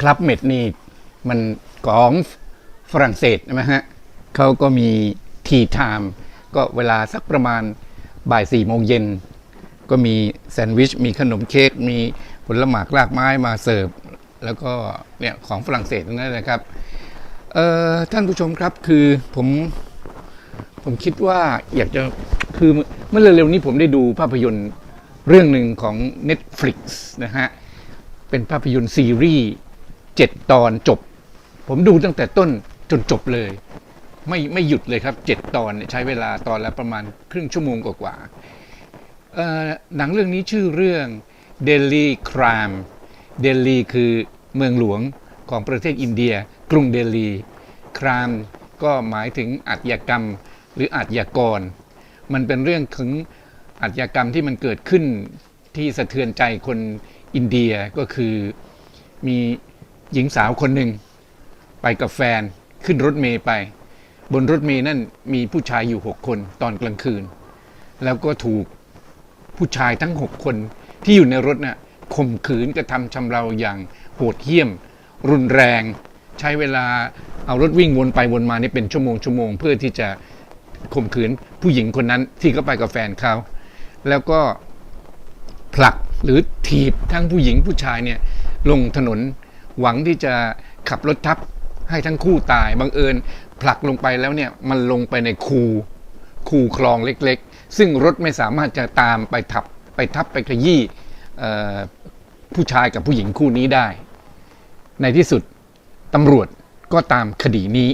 คลับเม็ดนี่มันของฝรั่งเศสใช่ไหมฮะเขาก็มีทีไทม์ก็เวลาสักประมาณบ่ายสี่โมงเย็น ก็มีแซนด์วิช มีขนมเค้กมีผลหมากรากไม้มาเสิร์ฟ แล้วก็เนี่ยของฝรั่งเศสทั้งนั้นเลยครับเอ่อท่านผู้ชมครับคือผมผมคิดว่าอยากจะคือเมื่อเร็วๆนี้ผมได้ดูภาพยนตร์เรื่องหนึ่งของ Netflix นะฮะ เป็นภาพยนตร์ซีรีส์ เจ็ดตอนจบ ผมดูตั้งแต่ต้นจนจบเลย ไม่ไม่หยุดเลยครับเจ็ดตอนใช้เวลาตอนละประมาณครึ่งชั่วโมงกว่าๆเอ่อหนังเรื่องนี้ชื่อเรื่อง Delhi Crime เดลีคือเมืองหลวงของประเทศอินเดีย กรุงเดลีครามก็หมายถึงอาชญากรรมหรืออาชญากร มันเป็นเรื่องถึงอาชญากรรมที่มันเกิดขึ้นที่สะเทือนใจคนอินเดียก็คือมี หญิงสาวคนหนึ่ง ไปกับแฟนขึ้นรถเมย์ไป บนรถเมย์นั่นมีผู้ชายอยู่หกคนตอนกลางคืน แล้วก็ถูกผู้ชายทั้งหกคนที่อยู่ในรถน่ะข่มขืนกระทำชำเราอย่างโหดเหี้ยม รุนแรง ใช้เวลาเอารถวิ่งวนไปวนมานี่เป็นชั่วโมงชั่วโมงเพื่อที่จะข่มขืนผู้หญิงคนนั้นที่เขาไปกับแฟนเขาแล้วก็ผลักหรือถีบทั้งผู้หญิงผู้ชายเนี่ยลงถนน หวังที่จะขับรถทับให้ทั้งคู่ตายบังเอิญผลักลงไปแล้วเนี่ยมันลงไปในคูคูคลองเล็กๆ ซึ่งรถไม่สามารถจะตามไปทับไปทับไปขยี้ผู้ชายกับผู้หญิงคู่นี้ได้ ในที่สุดตำรวจก็ตามคดีนี้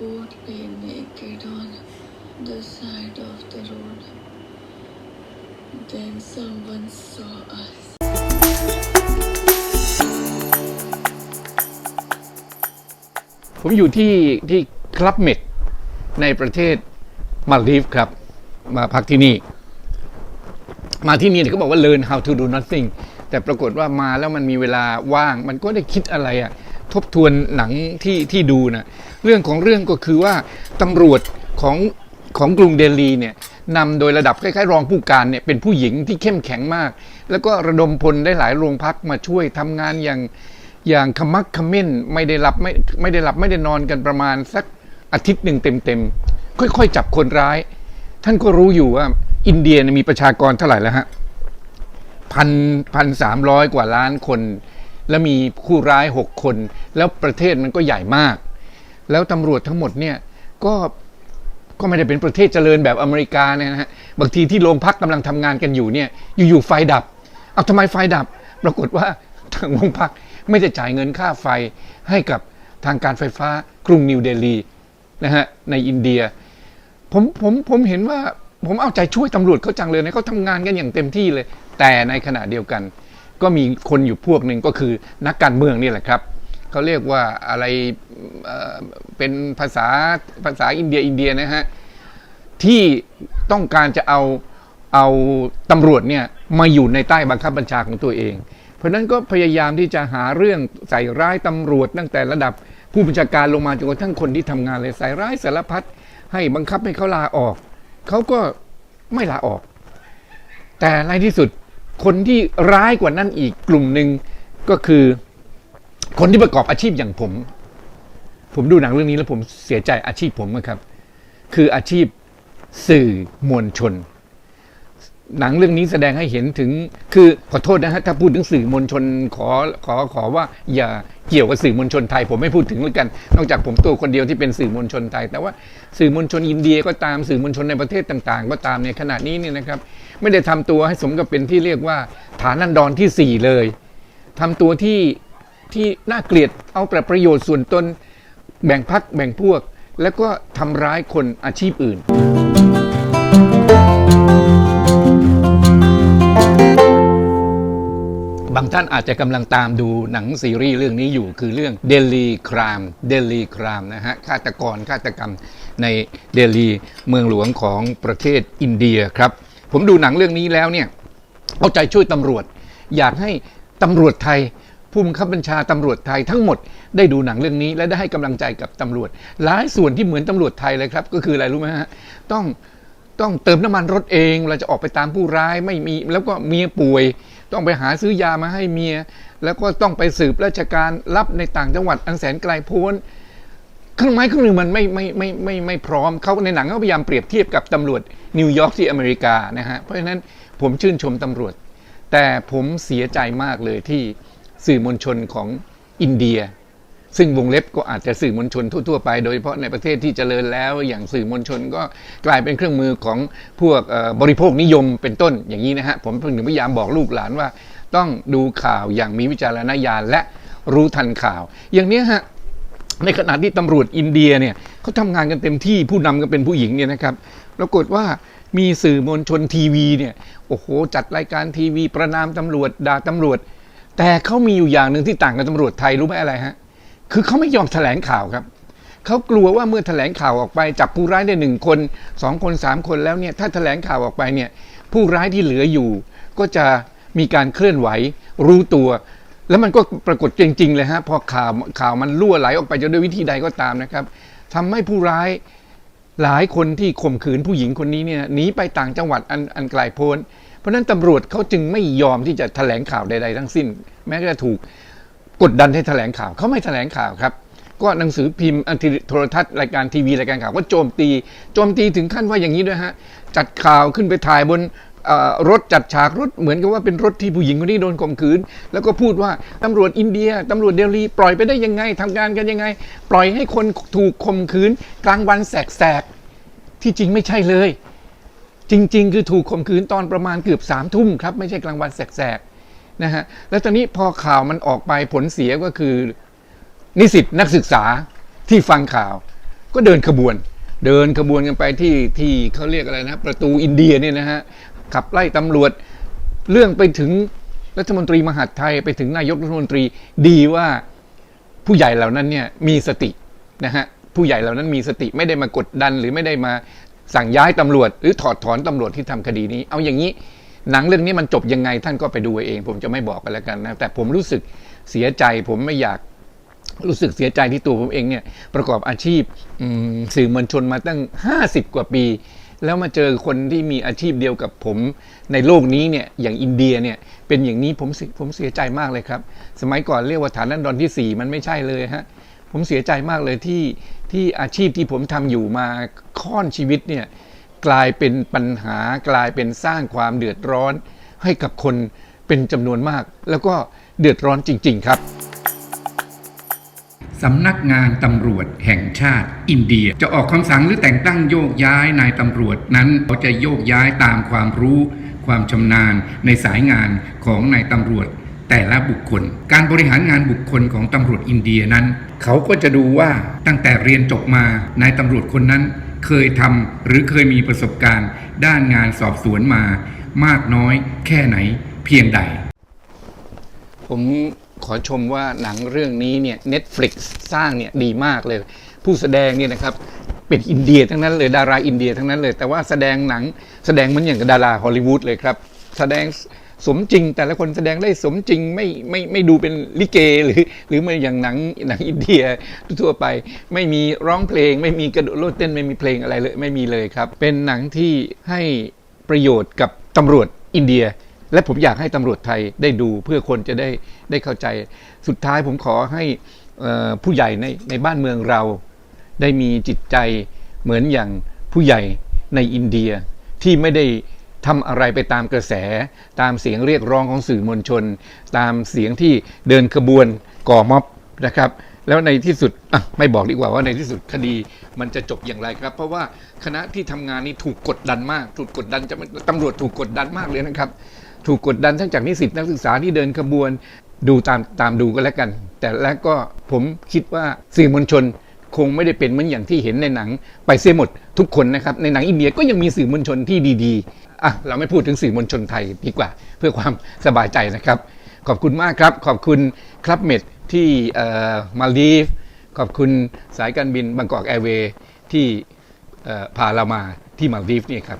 both lay naked on the side of the road. Then someone saw us. ผมอยู่ที่ที่คลับเมดในประเทศมาลดีฟครับ มาพักที่นี่ มาที่นี่เนี่ยเขาบอกว่า learn how to do nothing แต่ปรากฏว่ามาแล้วมันมีเวลาว่าง มันก็ได้คิดอะไรอะทบทวนหนังที่ที่ดูนะเรื่องของเรื่องก็คือว่าตำรวจของของกรุงเดลีเนี่ย นำโดยระดับคล้ายๆ รองผู้การเนี่ยเป็นผู้หญิงที่เข้มแข็งมาก แล้วก็ระดมพลได้หลายโรงพักมาช่วยทำงานอย่างอย่างขมักขม้นไม่ได้หลับไม่ไม่ได้หลับไม่ได้นอนกันประมาณสักอาทิตย์หนึ่งเต็มๆค่อยๆ จับคนร้าย ท่านก็รู้อยู่ว่า อินเดียมีประชากรเท่าไหร่แล้วฮะพันพันสามร้อยกว่าล้านคน แล้วมีผู้ร้ายหกคน แล้วประเทศมันก็ใหญ่มาก แล้วตำรวจทั้งหมดเนี่ยก็ ก็ไม่ได้เป็นประเทศเจริญแบบอเมริกาเนี่ยนะฮะบางทีที่โรงพักกำลังทำงานกันอยู่เนี่ยอยู่ๆไฟดับ เอาทำไมไฟดับ ปรากฏว่าทางโรงพักไม่ได้จ่ายเงินค่าไฟให้กับทางการไฟฟ้ากรุงนิวเดลีนะฮะในอินเดีย ผมผมผมเห็นว่าผมเอาใจช่วยตำรวจเขาจังเลยนะเขาทำงานกันอย่างเต็มที่เลย แต่ในขณะเดียวกัน ก็มีคนอยู่พวกหนึ่งก็คือนักการเมืองนี่แหละครับ เขาเรียกว่าอะไรเเป็นภาษาภาษาอินเดียอินเดียนะฮะที่ต้องการจะเอาเอาตำรวจเนี่ยมาอยู่ในใต้บังคับบัญชาของตัวเอง เพราะนั้นก็พยายามที่จะหาเรื่องใส่ร้ายตำรวจตั้งแต่ระดับผู้บัญชาการลงมาจนกระทั่งคนที่ทำงานเลยใส่ร้ายสารพัดให้บังคับให้เขาลาออก เขาก็ไม่ลาออก แต่ในที่สุดคนที่ร้ายกว่านั้นอีกกลุ่มหนึ่งก็คือ คนที่ประกอบอาชีพอย่างผม ผมดูหนังเรื่องนี้แล้วผมเสียใจอาชีพผมนะครับ คืออาชีพสื่อมวลชน หนังเรื่องนี้แสดงให้เห็นถึง คือขอโทษนะฮะถ้าพูดถึงสื่อมวลชนขอขอขอว่า อย่าเกี่ยวกับสื่อมวลชนไทย ผมไม่พูดถึงแล้วกัน นอกจากผมตัวคนเดียวที่เป็นสื่อมวลชนไทย แต่ว่าสื่อมวลชนอินเดียก็ตามสื่อมวลชนในประเทศต่าง ๆ ก็ตามในขณะนี้เนี่ยนะครับ ไม่ได้ทำตัวให้สมกับเป็นที่เรียกว่า ฐานันดรที่สี่เลยทำตัวที่ ที่น่าเกลียดเอาแต่ประโยชน์ส่วนตนแบ่งพักแบ่งพวก แล้วก็ทำร้ายคนอาชีพอื่น บางท่านอาจจะกำลังตามดูหนังซีรีส์เรื่องนี้อยู่คือเรื่องเดลีครามเดลีครามนะฮะฆาตกรฆาตกรรมในเดลีเมืองหลวงของประเทศอินเดียครับ ผมดูหนังเรื่องนี้แล้วเนี่ยเอาใจช่วยตำรวจ อยากให้ตำรวจไทย ผู้บังคับบัญชาตำรวจไทยทั้งหมดได้ดูหนังเรื่องนี้ และได้ให้กำลังใจกับตำรวจ หลายส่วนที่เหมือนตำรวจไทยเลยครับ ก็คืออะไรรู้ไหมฮะต้องต้องเติมน้ำมันรถเองเราจะออกไปตามผู้ร้ายไม่มี แล้วก็เมียป่วย ต้องไปหาซื้อยามาให้เมีย แล้วก็ต้องไปสืบราชการรับในต่างจังหวัดอันแสนไกลโพ้นเครื่องไม้เครื่องมือมันไม่ไม่ไม่ไม่ไม่พร้อมเขาในหนังเขาพยายามเปรียบเทียบกับตำรวจนิวยอร์กที่อเมริกานะฮะเพราะฉะนั้นผมชื่นชมตำรวจ แต่ผมเสียใจมากเลยที่ สื่อมวลชนของอินเดีย ซึ่งวงเล็บก็อาจจะสื่อมวลชนทั่วๆไป โดยเฉพาะในประเทศที่เจริญแล้ว อย่างสื่อมวลชนก็กลายเป็นเครื่องมือของพวกบริโภคนิยมเป็นต้นอย่างนี้นะฮะผมถึงพยายามบอกลูกหลานว่า ต้องดูข่าวอย่างมีวิจารณญาณและรู้ทันข่าว อย่างนี้ฮะในขณะที่ตำรวจอินเดียเนี่ยเขาทำงานกันเต็มที่ผู้นำก็เป็นผู้หญิงเนี่ยนะครับปรากฏว่ามีสื่อมวลชนทีวีเนี่ยโอ้โหจัดรายการทีวี ประนามตำรวจด่าตำรวจ แต่เขามีอยู่อย่างหนึ่งที่ต่างกับตำรวจไทยรู้ไหมอะไรฮะ คือเขาไม่ยอมแถลงข่าวครับเขากลัวว่าเมื่อแถลงข่าวออกไปจับผู้ร้ายได้หนึ่งคนสองคนสามคนแล้วเนี่ยถ้าแถลงข่าวออกไปเนี่ยผู้ร้ายที่เหลืออยู่ ก็จะมีการเคลื่อนไหวรู้ตัว แล้วมันก็ปรากฏจริงๆเลยฮะพอข่าวข่าวมันรั่วไหลออกไปจะด้วยวิธีใดก็ตามนะครับทำให้ผู้ร้ายหลายคนที่ข่มขืนผู้หญิงคนนี้เนี่ยหนีไปต่างจังหวัดอันอันไกลโพ้น เพราะนั้นตำรวจเขาจึงไม่ยอมที่จะแถลงข่าวใด ๆ ทั้งสิ้น แม้จะถูกกดดันให้แถลงข่าวเขาไม่แถลงข่าวครับ ก็หนังสือพิมพ์อันทีโทรทัศน์รายการทีวีรายการข่าวก็โจมตี โจมตีถึงขั้นว่าอย่างนี้ด้วยฮะจัดข่าวขึ้นไปถ่ายบนรถจัดฉากรถเหมือนกับว่าเป็นรถที่ผู้หญิงคนนี้โดนข่มขืน แล้วก็พูดว่าตำรวจอินเดียตำรวจเดลีปล่อยไปได้ยังไงทำงานกันยังไง ปล่อยให้คนถูกข่มขืน กลางวันแสกๆที่จริงไม่ใช่เลย จริง ๆ คือถูกข่มขืนตอนประมาณเกือบสามทุ่มครับ ไม่ใช่กลางวันแสกๆนะฮะแล้วตอนนี้พอข่าวมันออกไปผลเสียก็คือ นิสิตนักศึกษาที่ฟังข่าว ก็เดินขบวน เดินขบวนกันไปที่ที่เขาเรียกอะไรนะ ประตูอินเดียเนี่ยนะฮะขับไล่ตำรวจเรื่องไปถึงรัฐมนตรีมหาดไทยไปถึงนายกรัฐมนตรีดีว่าผู้ใหญ่เหล่านั้นเนี่ยมีสตินะฮะผู้ใหญ่เหล่านั้นมีสติไม่ได้มากดดันหรือไม่ได้มา สั่งย้ายตำรวจ หรือถอดถอนตำรวจที่ทำคดีนี้ เอาอย่างนี้ หนังเรื่องนี้มันจบยังไงท่านก็ไปดูเอง ผมจะไม่บอกกันแล้วกันนะแต่ผมรู้สึกเสียใจ ผมไม่อยากรู้สึกเสียใจที่ตัวผมเองเนี่ยประกอบอาชีพสื่อมวลชนมาตั้ง 50 กว่าปี แล้วมาเจอคนที่มีอาชีพเดียวกับผมในโลกนี้เนี่ยอย่างอินเดียเนี่ยเป็นอย่างนี้ผมผมเสียใจมากเลยครับ สมัยก่อนเรียกว่าฐานันดรทีสี่4 มันไม่ใช่เลยฮะ ผมเสียใจมากเลยที่ที่อาชีพที่ผมทำอยู่มาค่อนชีวิตเนี่ยกลายเป็นปัญหากลายเป็นสร้างความเดือดร้อน ให้กับคนเป็นจำนวนมาก แล้วก็เดือดร้อนจริง ๆ ครับสำนักงานตำรวจแห่งชาติอินเดีย จะออกคำสั่งหรือแต่งตั้งโยกย้ายนายตำรวจนั้นเขาจะโยกย้ายตามความรู้ ความชำนาญในสายงานของนายตำรวจ แต่ละบุคคล การบริหารงานบุคคลของตำรวจอินเดียนั้น เขาก็จะดูว่าตั้งแต่เรียนจบมานายตำรวจคนนั้น เคยทำหรือเคยมีประสบการณ์ ด้านงานสอบสวนมา มากน้อย แค่ไหน เพียงใด ผมขอชมว่าหนังเรื่องนี้เนี่ย Netflix สร้างเนี่ยดีมากเลย ผู้แสดงเนี่ยนะครับเป็นอินเดียทั้งนั้นเลยดาราอินเดียทั้งนั้นเลย แต่ว่าแสดงหนังแสดงมือนอย่างกับดาราฮอลลีวูดเลยครับ แสดง สมจริง แต่ละคนแสดงได้สมจริงไม่ไม่ไม่ดูเป็นลิเกหรือ หรือไม่อย่างหนังหนังอินเดียทั่วไป ไม่มีร้องเพลง ไม่มีกระโดดโลดเต้นไม่มีเพลงอะไรเลยไม่มีเลยครับ เป็นหนังที่ให้ประโยชน์กับตำรวจอินเดีย และผมอยากให้ตำรวจไทยได้ดูเพื่อคนจะได้ได้เข้าใจ สุดท้ายผมขอให้ผู้ใหญ่ในในบ้านเมืองเรา ได้มีจิตใจเหมือนอย่างผู้ใหญ่ในอินเดียที่ไม่ได้ ทำอะไรไปตามกระแส ตามเสียงเรียกร้องของสื่อมวลชน ตามเสียงที่เดินขบวนก่อม็อบนะครับแล้วในที่สุดไม่บอกดีกว่าว่าในที่สุดคดีมันจะจบอย่างไรครับ เพราะว่าคณะที่ทำงานนี้ถูกกดดันมาก ถูกกดดันจะตำรวจถูกกดดันมากเลยนะครับ ถูกกดดันทั้งจากนิสิตนักศึกษาที่เดินขบวน ดูตามตามดูก็แล้วกัน แต่แล้วก็ผมคิดว่าสื่อมวลชนคงไม่ได้เป็นเหมือนอย่างที่เห็นในหนัง ไปเสียหมดทุกคนนะครับ ในหนังอินเดียก็ยังมีสื่อมวลชนที่ดี อะเราไม่พูดถึงสื่อมวลชนไทยดีกว่า เพื่อความสบายใจนะครับ ขอบคุณมากครับ ขอบคุณครับเมดที่มาลีฟขอบคุณสายการบินบางกอกแอร์เวย์ที่พาเรามาที่มาลีฟนี่ครับ